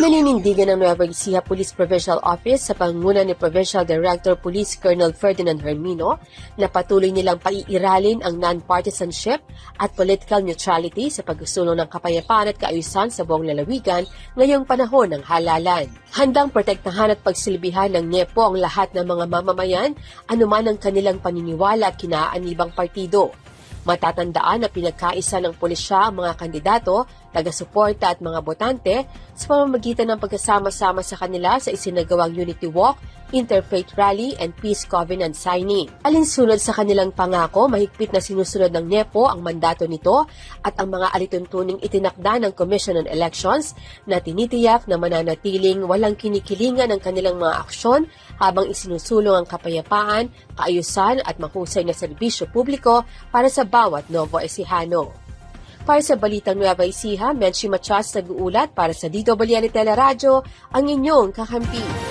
Naninindigan ng Nueva Ecija Police Provincial Office sa pangunguna ni Provincial Director Police Colonel Ferdinand Hermino na patuloy nilang paiiralin ang non-partisanship at political neutrality sa pagsusulong ng kapayapaan at kaayusan sa buong lalawigan ngayong panahon ng halalan. Handang protektahan at pagsilbihan ng NEPO ang lahat ng mga mamamayan anuman ang kanilang paniniwala at kinaanibang partido. Matatandaan na pinagkaisa ng pulisya ang mga kandidato, taga-suporta at mga botante sa pamamagitan ng pagkasama-sama sa kanila sa isinagawang Unity Walk, Interfaith Rally and Peace Covenant signing. Alinsunod sa kanilang pangako, mahigpit na sinusunod ng NEPO ang mandato nito at ang mga alituntuning itinakda ng Commission on Elections na tinitiyak na mananatiling walang kinikilingan ng kanilang mga aksyon habang isinusulong ang kapayapaan, kaayusan at mahusay na serbisyo publiko para sa bawat Novo Ecijano. Para sa Balitang Nueva Ecija, Menchi Machas nag-uulat para sa DWL Teleradyo, ang inyong kakampi.